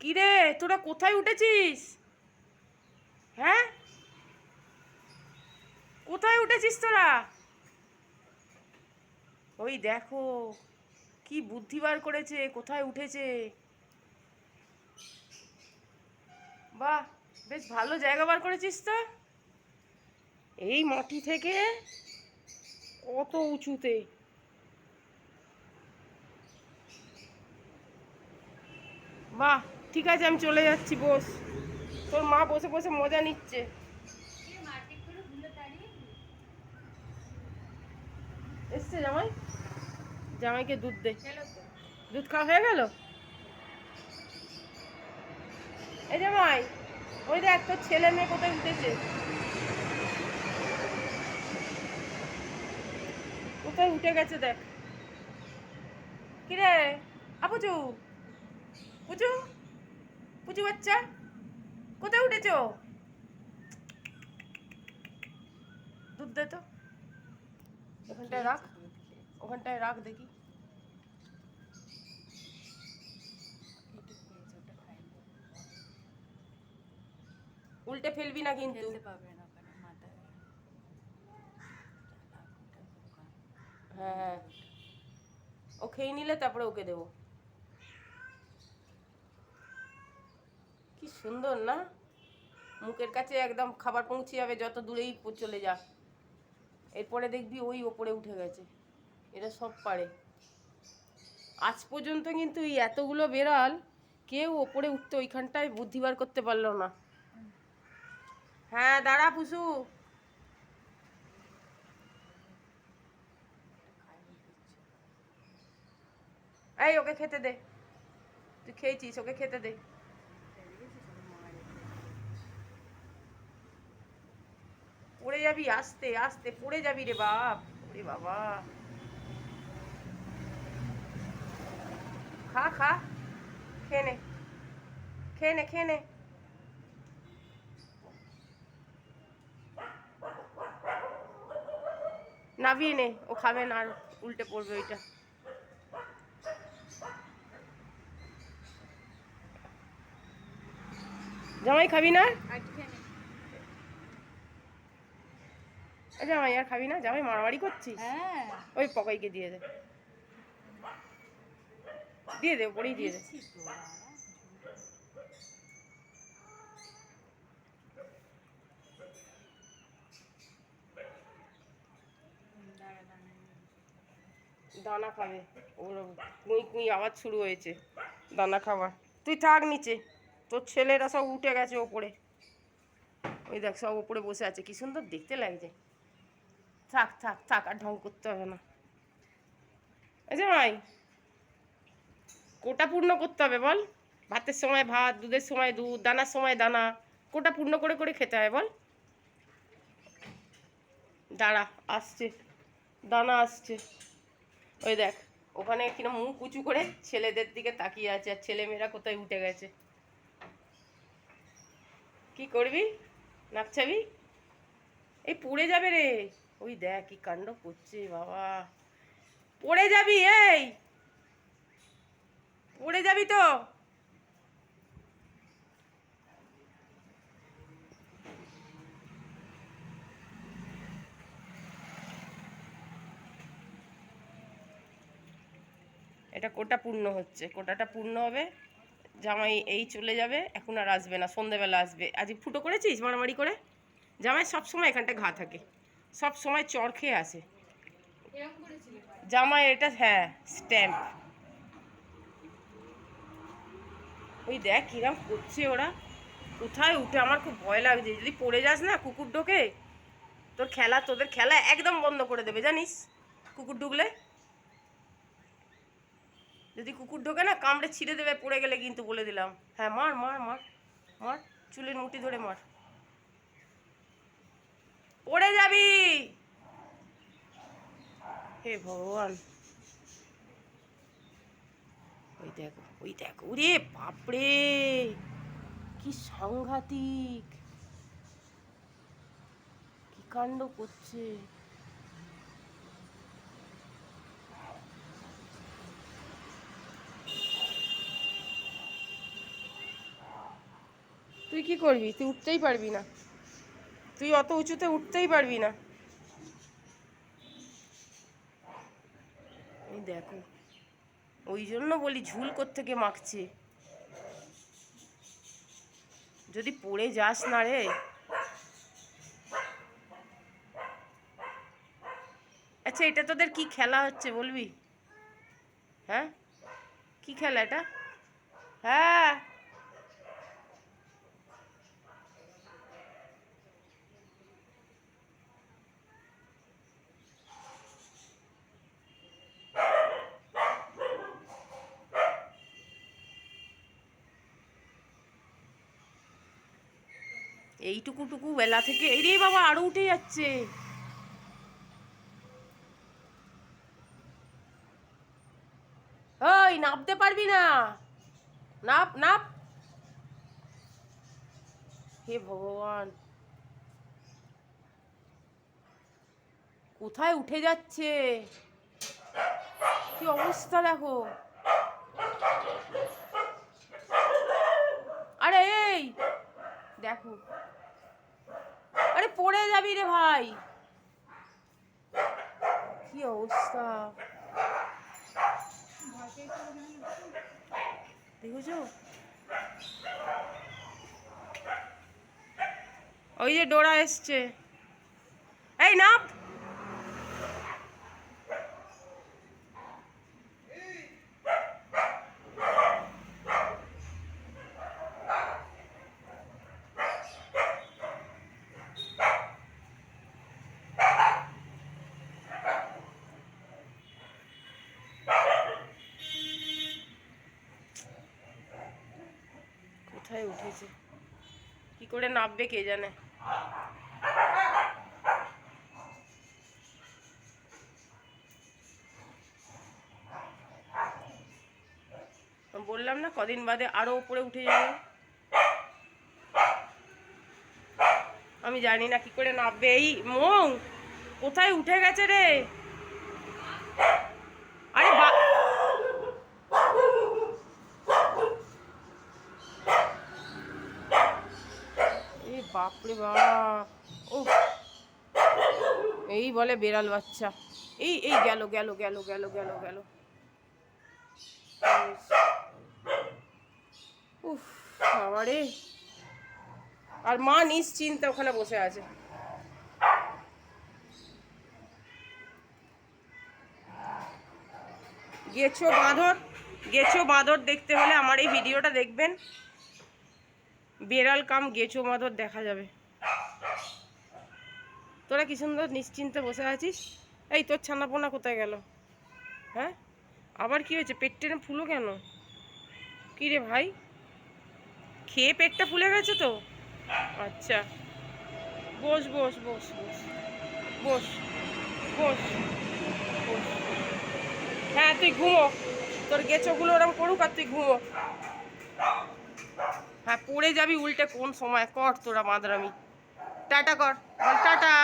কিরে তোরা কোথায় উঠেছিস? হ্যাঁ? কোথায় উঠেছিস তোরা? ওই দেখো, কি বুদ্ধি বার করেছে, কোথায় উঠেছে? বাহ, বেশ ভালো জায়গা বার করেছিস তো। এই মাটি থেকে কত উঁচুতে? বাহ ঠিক আছে, আমি চলে যাচ্ছি, বস। তোর মা বসে বসে মজা নিচ্ছে। এসছে জামাই? জামাইকে দুধ দে। দুধ খাওয়া হয়ে গেল? এই জামাই, ওই দেখ, তোর ছেলে মেয়ে কোথায় উঠেছে? কোথায় উঠে গেছে দেখ। কিরে? আপুচু পুচু? পুচু বাচ্চা কোথায় উঠেছ? দুধ দে তো। ওখানটায় রাখ ওখানটায় রাখ দেখি। উল্টে ফেলবি না কিন্তু। হ্যাঁ হ্যাঁ। ও খেয়ে নিলে তারপরে ওকে দেবো। কি সুন্দর, না? মুখের কাছে একদম খাবার পৌঁছে যাবে যত দূরেই চলে যা। এরপরে দেখবি ওই ওপরে উঠে গেছে। এটা সব পারে। আজ পর্যন্ত কিন্তু এই এতগুলো বেড়াল কেউ ওপরে উঠতে ওইখানটায় বুদ্ধি বার করতে পারল না। হ্যাঁ দাঁড়া পুষু এই, ওকে খেতে দে। তুই খেয়েছিস, ওকে খেতে দে পড়ে যাবি, আস্তে আস্তে, পড়ে যাবি রে বাপ। ওরে বাবা। খা খা। খেয়ে নে। খেয়ে নে খেয়ে নে। নাবিয়ে নে, ও খাবে না, আর উল্টে পড়বে ওইটা। জামাই, খাবি না? জামাই আর খাবি না? জামাই মারামারি করছিস? হ্যাঁ। ওই পকাইকে দিয়ে দে। দিয়ে দে ওপরেই দিয়ে দে। দানা খাবে। ওর কুই কুই আওয়াজ শুরু হয়েছে। দানা খাবার। তুই থাক নিচে। তোর ছেলেরা সব উঠে গেছে ওপরে। ওই দেখ সব ওপরে বসে আছে। কি সুন্দর দেখতে লাগছে। থাক থাক থাক, আর ঢং করতে হবে না। ভাই, কোটা পূর্ণ করতে হবে বল। ভাতের সময় ভাত, দুধের সময় দুধ, দানার সময় দানা, কোটা পূর্ণ করে করে খেতে হয় বল। দাঁড়া, আসছে, দানা আসছে। ওই দেখ, ওখানে কিনা মুখ উঁচু করে ছেলেদের দিকে তাকিয়ে আছে, আর ছেলেমেয়েরা কোথায় উঠে গেছে। কি করবি? নাকছাবি এই পড়ে যাবে রে। ওই দেখ কি কাণ্ড করছে, বাবা। পড়ে যাবি, এই। পড়ে যাবি তো। এটা কোটা পূর্ণ হচ্ছে, কোটাটা পূর্ণ হবে। জামাই এই চলে যাবে, এখন আর আসবে না, সন্ধেবেলা আসবে। আজ ফুটো করেছিস মারামারি করে? জামাই সব সময় এখানটা ঘা থাকে। সব সময় চর খেয়ে আসে। জামাই এটা হ্যাঁ স্ট্যাম্প ওই দেখ কিরম করছে ওরা। কোথায় উঠে আমার খুব ভয় লাগছে। যদি পড়ে যাস না কুকুর ঢোকে তোর খেলা তোদের খেলা একদম বন্ধ করে দেবে জানিস? কুকুর ঢুকলে যদি কুকুর ঢোকে না কামড়ে ছিঁড়ে দেবে পড়ে গেলে কিন্তু বলে দিলাম। হ্যাঁ মার মার মার মার চুলের মুঠি ধরে মার। পড়ে যাবি। হে ভগবান। ওই দেখো ওই দেখো। ওরে বাপরে, কি সাংঘাতিক। কি কাণ্ড করছে। তুই কি করবি? তুই উঠতেই পারবি না। তুই অত উঁচুতে উঠতেই পারবি না। দেখো, ওই জন্য বলি ঝুল থেকে মাখছে। যদি পড়ে যাস না রে। আচ্ছা এটা তোদের কি খেলা হচ্ছে বলবি? হ্যাঁ? কি খেলা এটা? হ্যাঁ? এইটুকু টুকু বেলা থেকে এই রে বাবা, আরও উঠে যাচ্ছে। ওই নাপতে পারবি না। নাপ নাপ। হে ভগবান। কোথায় উঠে যাচ্ছে? কি অবস্থা দেখো। আরে, এই! দেখো। পড়ে যাবি রে ভাই। কি অবস্থা? দেখেছ? ওই যে ডোরা এসছে। এই নাপ! কোথায় উঠেছে। কি করে নামবে কে জানে? বললাম না, কদিন বাদে আরও উপরে উঠে যাবে। আমি জানি না কি করে নামবে। এই মৌ, কোথায় উঠে গেছে রে? বাপরে বাপ। ও এই বলে বেড়াল বাচ্চা। এই এই গেল গেল গেল গেল গেল গেল। উফ আর মা নিশ্চিন্তে ওখানে বসে আছে। গেছো বাঁদর? গেছো বাঁদর দেখতে হলে আমার এই ভিডিওটা দেখবেন। বেড়াল কাম গেছো মাদর দেখা যাবে। তোরা কি সুন্দর নিশ্চিন্তে বসে আছিস? এই তোর ছানাপোনা কোথায় গেল? হ্যাঁ? আবার কি হয়েছে? পেট টেনে ফুলো কেন? কী রে ভাই? খেয়ে পেটটা ফুলে গেছে তো? আচ্ছা। বস বস বস বস। বস বস বস। হ্যাঁ তুই ঘুমো। তোর গেছোগুলো ওরম করুক আর তুই ঘুমো। হ্যাঁ পড়ে যাবি উল্টে কোন সময়? কর তোরা মাদরামি টাটা কর। বল টাটা।